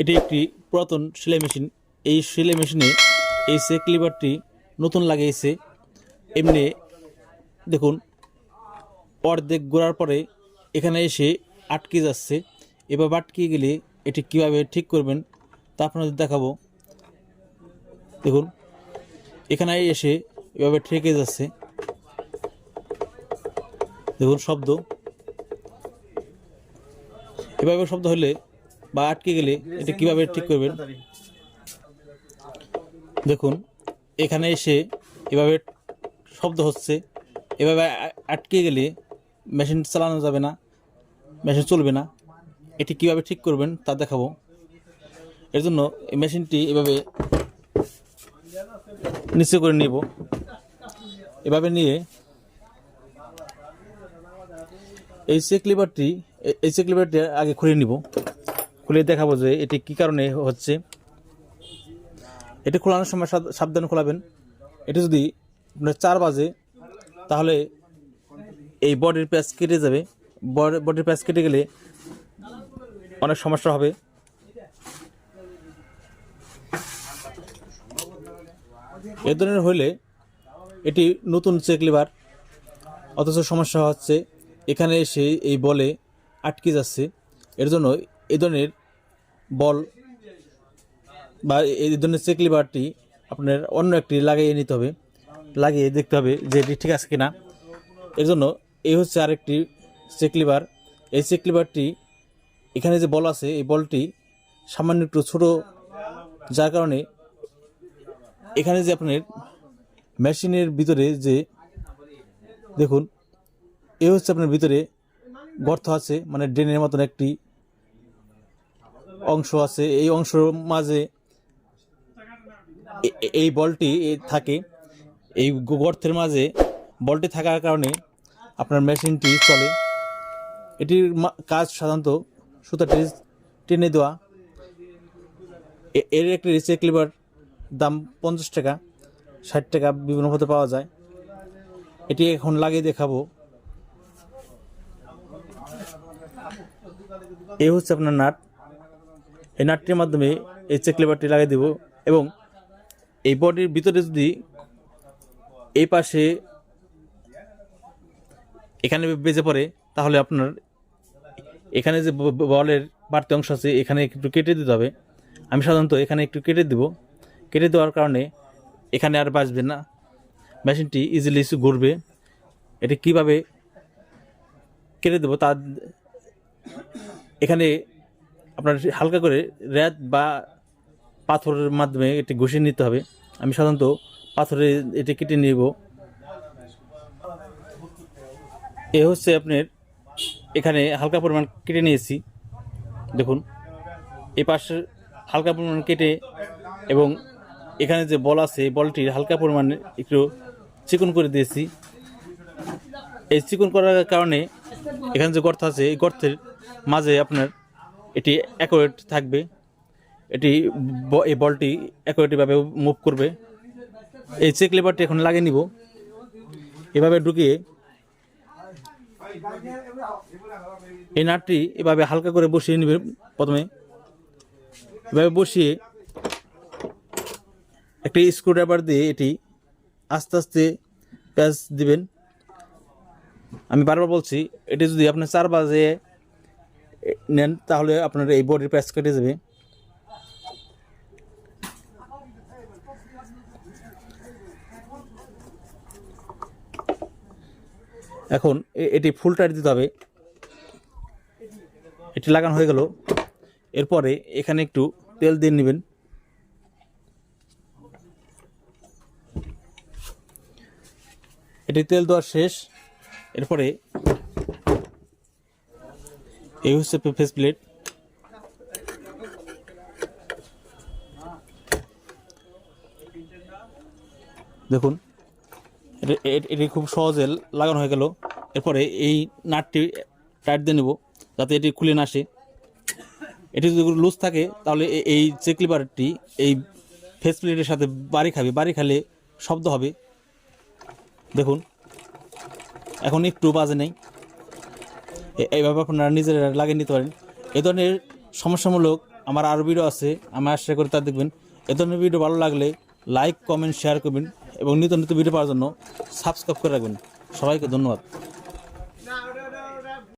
এটি একটি পুরাতন সেলাই মেশিন। এই সেলাই মেশিনে এই সেক লিভারটি নতুন লাগিয়েছে এমনি দেখুন, অর্ধেক গোড়ার পরে এখানে এসে আটকে যাচ্ছে। এবার আটকে গেলে এটি কীভাবে ঠিক করবেন তা আপনাদের দেখাবো। দেখুন, এখানে এসে এভাবে ঠেকে যাচ্ছে। দেখুন, শব্দ। এভাবে শব্দ হলে বা আটকে গেলে এটা কীভাবে ঠিক করবেন? দেখুন এখানে এসে এভাবে শব্দ হচ্ছে। এভাবে আটকে গেলে মেশিন চালানো যাবে না মেশিন চলবে না। এটি কীভাবে ঠিক করবেন তা দেখাবো। এর জন্য এই মেশিনটি এভাবে নিচে করে নিব। এভাবে নিয়ে এই চেক লিভারটি এই চেক লিভারটি আগে খুলে নিব। খুলে দেখাবো যে এটি কি কারণে হচ্ছে। এটি খোলানোর সময় সাব- সাবধানে খোলাবেন। এটি যদি আপনার চার বাজে, তাহলে এই বডির প্যাচ কেটে যাবে। বডির প্যাচ কেটে গেলে অনেক সমস্যা হবে। এ ধরনের হলে এটি নতুন চেক লিভার, অথচ সমস্যা হচ্ছে এখানে এসে এই বলে আটকে যাচ্ছে। এর জন্য এ ধরনের বল বা এই ধরনের চেক লিভারটি আপনার অন্য একটি লাগিয়ে নিতে হবে। লাগিয়ে দেখতে হবে যে এটি ঠিক আছে কিনা। এর জন্য এই হচ্ছে আরেকটি চেক লিভার এই চেক লিভারটি এখানে যে বল আছে, এই বলটি সামান্য একটু ছোট, যার কারণে এখানে যে আপনার মেশিনের ভিতরে যে দেখুন এ হচ্ছে আপনার ভিতরে গর্ত আছে মানে ড্রেনের মতন একটি অংশ আছে, এই অংশের মাঝে এ- এ- এই বলটি এ থাকে। এই গর্তের মাঝে বলটি থাকার কারণে আপনার মেশিনটি চলে। এটির কাজ সাধারণত সুতাটি টেনে দেওয়া। এ- এর একটি রিচেক লিভার দাম পঞ্চাশ টাকা, ষাট টাকা বিভিন্ন পথে পাওয়া যায়। এটি এখন লাগিয়ে দেখাবো। এই হচ্ছে আপনার নাট। এই নাটটির মাধ্যমে এই চেক লিভারটি লাগিয়ে দেব এবং এই বডির ভিতরে যদি এই পাশে এখানে বেজে পড়ে, তাহলে আপনার এখানে যে বলের বাড়তি অংশ আছে, এখানে একটু কেটে দিতে হবে। আমি সাধারণত এখানে একটু কেটে দেব। কেটে দেওয়ার কারণে এখানে আর বাঁচবে না। মেশিনটি ইজিলি ঘুরবে। এটি কীভাবে কেটে দেবো তা এখানে আপনার হালকা করে র্যাত বা পাথরের মাধ্যমে এটি ঘষে নিতে হবে। আমি সাধারণত পাথরে এটি কেটে নিব। এ হচ্ছে আপনার এখানে হালকা পরিমাণ কেটে নিয়েছি। দেখুন এই পাশে হালকা পরিমাণ কেটে এবং এখানে যে বল আছে, এই বলটি হালকা পরিমাণে একটু চিকন করে দিয়েছি। এই চিকন করার কারণে এখানে যে গর্ত আছে, এই গর্তের মাঝে আপনার এটি অ্যাকোরেট থাকবে। এটি এই বলটি অ্যাকোরেটভাবে মুভ করবে। এই চেক লেবারটি এখন লাগিয়ে নিব। এভাবে ঢুকিয়ে এই নাটটি এভাবে হালকা করে বসিয়ে নেবে প্রথমে। এভাবে বসিয়ে একটি স্ক্রুড্রাইভার দিয়ে এটি আস্তে আস্তে প্যাচ দিবেন। আমি বারবার বলছি, এটি যদি আপনার চার বাজে নেন, তাহলে আপনার এই বডির প্যাচ কেটে যাবে। এখন এটি ফুল টাইট দিতে হবে। এটি লাগানো হয়ে গেল। এরপরে এখানে একটু তেল দিয়ে নেবেন। এটি তেল দেওয়া শেষ। এরপরে এই হচ্ছে ফেস প্লেট। দেখুন, এটা- খুব সহজে লাগানো হয়ে গেল। এরপরে এই নাটটি টাইট দিয়ে নেব, যাতে এটি খুলে না আসে। এটি যদি লুজ থাকে, তাহলে এই চেক লিভারটি এই ফেস প্লেটের সাথে বাড়ি খাবে। বাড়ি খেলে শব্দ হবে। দেখুন, এখন একটু বাজে নেই। এইভাবে আপনারা নিজেরা লাগিয়ে নিতে পারেন। এ ধরনের সমস্যামূলক আমার আরও ভিডিও আছে, আমি আশা করি তা দেখবেন। এ ধরনের ভিডিও ভালো লাগলে লাইক কমেন্ট শেয়ার করবেন এবং নিত্য নিত্য ভিডিও পাওয়ার জন্য সাবস্ক্রাইব করে রাখবেন। সবাইকে ধন্যবাদ।